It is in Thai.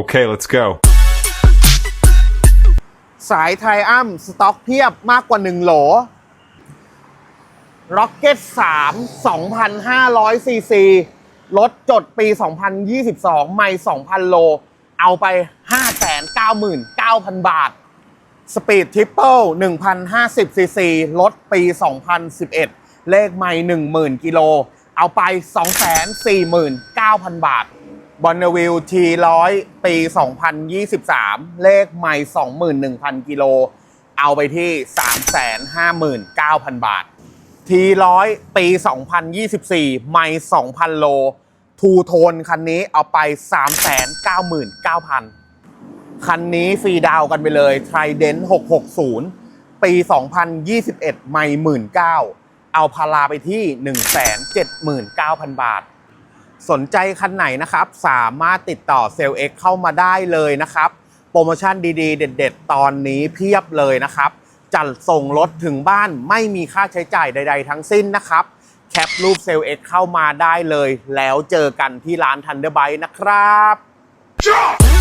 Okay, let's go. สายไทยอ้ำสต็อกเพียบมากกว่า 1 โหล Rocket 3 2,500ซีซีรถจดปี 2022 ไม่ 2,000 โล เอาไป 599,000 บาท สปีดทริปเปิล1,050ซีซีรถปี 2011 เลขไม่ 10,000 กิโล เอาไป 249,000 บาท บอนเนวิลทีร้อยปี 2023 เลขไม่ 21,000 กิโล เอาไปที่ 359,000 บาท ทีร้อยปี 2024ไม่ 2,000 โล ทูโทนคันนี้เอาไป 399,000 คันนี้ฟรีดาวกันไปเลย Trident 660 ปี 2021ไม่ 19,000 เอาพาราไปที่ 179,000 บาท สนใจคันไหนนะครับ สามารถติดต่อเซลล์ X เข้ามาได้เลยนะครับ โปรโมชั่นดีๆ เด็ด ๆ ตอนนี้เพียบเลยนะครับ จัดส่งรถถึงบ้านไม่มีค่าใช้จ่ายใด ๆ ทั้งสิ้นนะครับ แคปรูปเซลล์ X เข้ามาได้เลย แล้วเจอกันที่ร้าน Thunderbite นะครับ